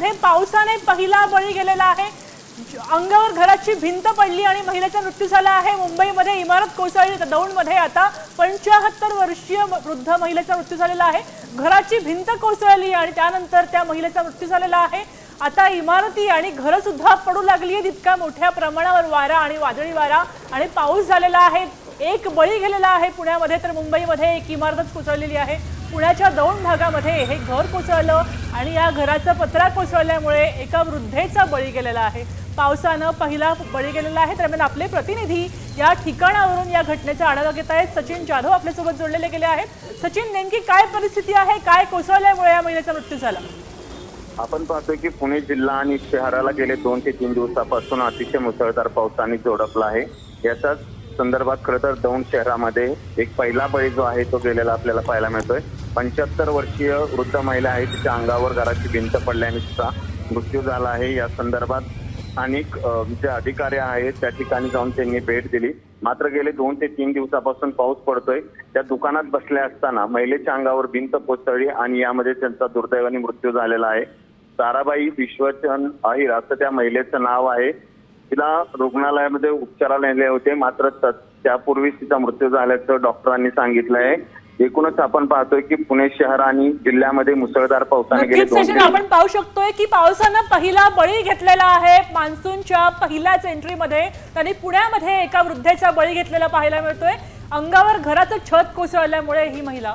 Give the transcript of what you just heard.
मध्ये पावसाने पहिला बळी गेलेला आहे. अंगावर घराची भिंत पडली आणि महिलेचा मृत्यू झाला आहे. मुंबईमध्ये इमारत कोसळली. तर दौंडमध्ये आता पंचाहत्तर वर्षीय वृद्ध महिलेचा मृत्यू झालेला आहे. घराची भिंत कोसळली आणि त्यानंतर त्या महिलेचा मृत्यू झालेला आहे. आता इमारती आणि घरं सुद्धा पडू लागली आहेत. इतक्या मोठ्या प्रमाणावर वारा आणि वादळी वारा आणि पाऊस झालेला आहे. एक बळी गेलेला आहे पुण्यामध्ये तर मुंबईमध्ये एक इमारतच कोसळलेली आहे. पुण्याच्या दौंड भागामध्ये हे घर कोसळलं आणि या घराचा पत्रा कोसळल्यामुळे एका वृद्धेचा बळी गेलेला आहे. पावसानं पहिला बळी गेलेला आहे दरम्यान आपले प्रतिनिधी या ठिकाणावरून या घटनेचा आढावा घेत आहेत. सचिन जाधव आपल्यासोबत जोडलेले गेले आहेत. सचिन नेमकी काय परिस्थिती आहे? काय कोसळल्यामुळे या महिलेचा मृत्यू झाला? आपण पाहतोय की पुणे जिल्हा आणि शहराला गेले दोन ते तीन दिवसापासून अतिशय मुसळधार पावसाने झोडपला आहे. याचाच संदर्भात खरं तर दौंड शहरामध्ये एक पहिला बळी जो आहे तो गेलेला आपल्याला पाहायला मिळतोय. पंच्याहत्तर वर्षीय वृद्ध महिला आहे तिच्या अंगावर घराची भिंत पडल्याने तिचा मृत्यू झाला आहे या संदर्भात. स्थानिक जे अधिकारी आहेत त्या ठिकाणी जाऊन त्यांनी भेट दिली. मात्र गेले दोन ते तीन दिवसापासून पाऊस पडतोय. त्या दुकानात बसल्या असताना महिलेच्या अंगावर भिंत कोसळली आणि यामध्ये त्यांचा दुर्दैवाने मृत्यू झालेला आहे. ताराबाई विश्वचंद अहिर असं त्या महिलेचं नाव आहे तिला रुग्णालयामध्ये उपचाराला नेले होते. मात्र त्यापूर्वीच तिचा मृत्यू झाल्याचं डॉक्टरांनी सांगितलं आहे एकूणच आपण पाहतोय की पुणे शहर आणि जिल्ह्यामध्ये मुसळधार पावसाने गेले आपण पाहू शकतोय की पावसानं पहिला बळी घेतलेला आहे. मान्सूनच्या पहिल्याच एंट्रीमध्ये त्यांनी पुण्यामध्ये एका वृद्धेचा बळी घेतलेला पाहायला मिळतोय. अंगावर घराचं छत कोसळल्यामुळे ही महिला